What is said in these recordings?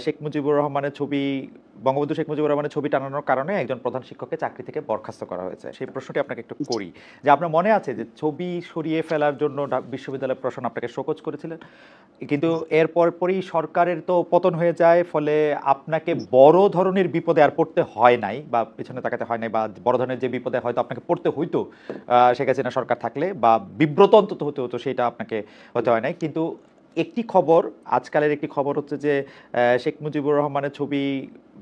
শেখ মুজিবুর রহমানের ছবি বঙ্গবন্ধু শেখ মুজিবুর রহমানের ছবি টানানোর কারণে একজন প্রধান শিক্ষককে চাকরি থেকে বরখাস্ত করা হয়েছে। সেই প্রশ্নটি আপনাকে একটু করি। যে আপনার মনে আছে যে ছবি সরিয়ে ফেলার জন্য বিশ্ববিদ্যালয় প্রশাসন আপনাকে শোকজ করেছিলেন? কিন্তু এর পরপরই সরকারের তো পতন হয়ে যায় ফলে আপনাকে বড় ধরনের বিপদে আর পড়তে হয় নাই বা পিছনে তাকাতে হয় নাই বা বড় ধরনের যে বিপদে হয়তো আপনাকে পড়তে হইতো আহ, শেখ হাসিনা সরকার থাকলে বা বিব্রত অন্তত হতে হতো সেটা আপনাকে হতে হয় নাই। কিন্তু একটি খবর, আজকালের একটি খবর হচ্ছে যে শেখ মুজিবুর রহমানের ছবি,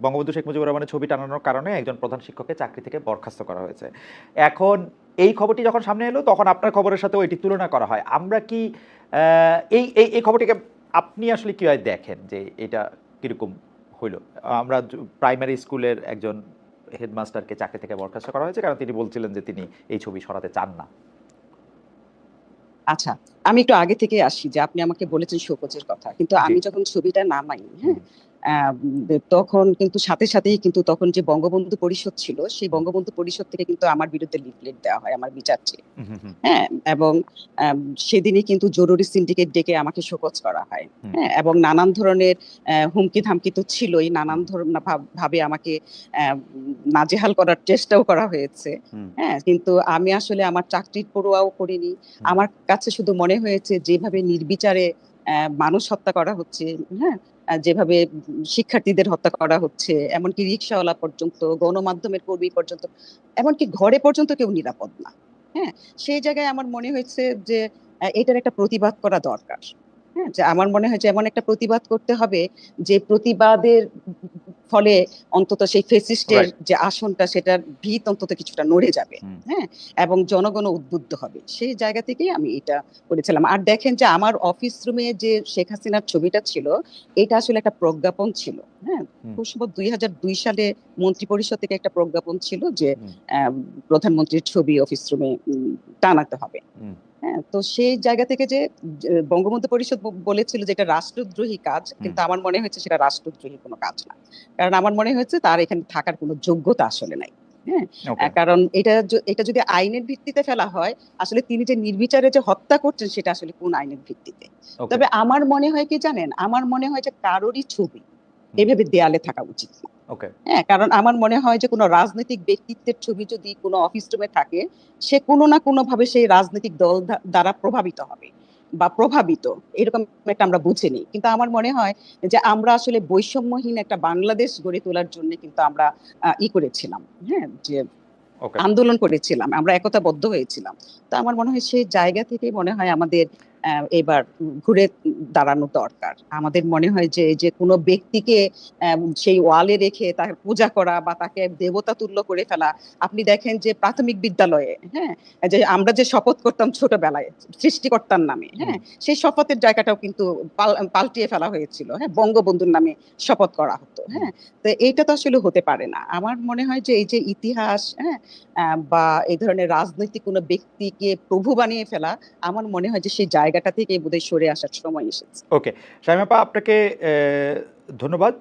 বঙ্গবন্ধু শেখ মুজিবুর রহমানের ছবি টানানোর কারণে একজন প্রধান শিক্ষককে চাকরি থেকে বরখাস্ত করা হয়েছে। এখন এই খবরটি যখন সামনে এলো, তখন আপনার খবরের সাথেও এটি তুলনা করা হয়। আমরা কি এই এই এই খবরটিকে আপনি আসলে কীভাবে দেখেন যে এটা কীরকম হইল? আমরা প্রাইমারি স্কুলের একজন হেডমাস্টারকে চাকরি থেকে বরখাস্ত করা হয়েছে, কারণ তিনি বলছিলেন যে তিনি এই ছবি সরাতে চান না। আচ্ছা আমি একটু আগে থেকে আসি যে আপনি আমাকে বলেছেন শোকজের কথা কিন্তু আমি যখন ছবিটা নামাই হ্যাঁ তখন কিন্তু সাথে সাথেই কিন্তু তখন যে বঙ্গবন্ধু পরিষদ ছিল সেই বঙ্গবন্ধু পরিষদ থেকে কিন্তু আমার বিরুদ্ধে লিফলেট দেওয়া হয় আমার বিচার চেয়ে। হ্যাঁ এবং সেদিনই কিন্তু জরুরি সিন্ডিকেট ডেকে আমাকে শোকজ করা হয়। হ্যাঁ এবং নানান ধরনের হুমকি ধামকি তো ছিলই নানান ধরনের ভাব- আমাকে আহ, নাজেহাল করার চেষ্টাও করা হয়েছে। হ্যাঁ কিন্তু আমি আসলে আমার চাকরির পড়ুয়াও করিনি। আমার কাছে শুধু মনে হয়েছে যেভাবে নির্বিচারে মানুষ হত্যা করা হচ্ছে হ্যাঁ যেভাবে শিক্ষার্থীদের হত্যা করা হচ্ছে, এমনকি রিক্সাওয়ালা পর্যন্ত, গণমাধ্যমের কর্মী পর্যন্ত, এমনকি ঘরে পর্যন্ত কেউ নিরাপদ না। হ্যাঁ সেই জায়গায় আমার মনে হয়েছে যে এটার একটা প্রতিবাদ করা দরকার। হ্যাঁ যে আমার মনে হয় যে, এমন একটা প্রতিবাদ করতে হবে যে, প্রতিবাদের ফলে অন্তত সেই ফেসিস্টের যে আসনটা সেটার ভিত অন্তত কিছুটা নড়ে যাবে হ্যাঁ? এবং জনগণ উদ্বুদ্ধ হবে। সেই জায়গা থেকেই আমি এটা করেছিলাম। আর দেখেন যে আমার অফিস রুমে যে শেখ হাসিনার ছবিটা ছিল এটা আসলে একটা প্রজ্ঞাপন ছিল হ্যাঁ? খুব সম্ভব দুই হাজার দুই সালে মন্ত্রী পরিষদ থেকে একটা প্রজ্ঞাপন ছিল যে আহ, প্রধানমন্ত্রীর ছবি অফিস রুমে টানাতে হবে। হ্যাঁ তো সেই জায়গা থেকে যে বঙ্গবন্ধু পরিষদ বলেছিল যে এটা রাষ্ট্রদ্রোহী কাজ কিন্তু আমার মনে হয়েছে সেটা রাষ্ট্রদ্রোহী কোনো কাজ না। কারণ আমার মনে হয়েছে তার এখানে থাকার কোনো যোগ্যতা আসলে নাই হ্যাঁ? কারণ এটা এটা যদি আইনের ভিত্তিতে ফেলা হয় আসলে তিনি যে নির্বিচারে যে হত্যা করছেন সেটা আসলে কোন আইনের ভিত্তিতে। তবে আমার মনে হয় কি জানেন? আমার মনে হয় যে কারোরই ছবি এভাবে দেয়ালে থাকা উচিত। হ্যাঁ কারণ আমার মনে হয় যে কোনো রাজনৈতিক ব্যক্তিত্বের ছবি যদি কোনো অফিস রুমে থাকে সে কোনো না কোনো ভাবে সেই রাজনৈতিক দল দ্বারা প্রভাবিত হবে বা প্রভাবিত এরকম একটা আমরা বুঝে নিই। কিন্তু আমার মনে হয় যে আমরা আসলে বৈষম্যহীন একটা বাংলাদেশ গড়ে তোলার জন্য কিন্তু আমরা ই করেছিলাম হ্যাঁ যে আন্দোলন করেছিলাম আমরা একতাবদ্ধ হয়েছিলাম। তো আমার মনে হয় সেই জায়গা থেকে মনে হয় আমাদের এবার ঘুরে দাঁড়ানো দরকার। আমাদের মনে হয় যে যে কোনো ব্যক্তিকে সেই ওয়ালে রেখে তার পূজা করা বা তাকে দেবতা তুল্য করে ফেলা আপনি দেখেন যে প্রাথমিক বিদ্যালয়ে হ্যাঁ যে আমরা যে শপথ করতাম ছোটবেলায় সৃষ্টিকর্তার নামে হ্যাঁ সেই শপথের জায়গাটাও কিন্তু পাল- পাল্টিয়ে ফেলা হয়েছিল হ্যাঁ বঙ্গবন্ধুর নামে শপথ করা হতো হ্যাঁ তো এইটা তো আসলে হতে পারে না। আমার মনে হয় যে এই যে ইতিহাস হ্যাঁ বা এই ধরনের রাজনৈতিক কোনো ব্যক্তিকে প্রভু বানিয়ে ফেলা আমার মনে হয় যে সেই জায়গাটা থেকে বোধহয় সরে আসার সময় এসেছে। ওকে শামিমাপা আপনাকে ধন্যবাদ।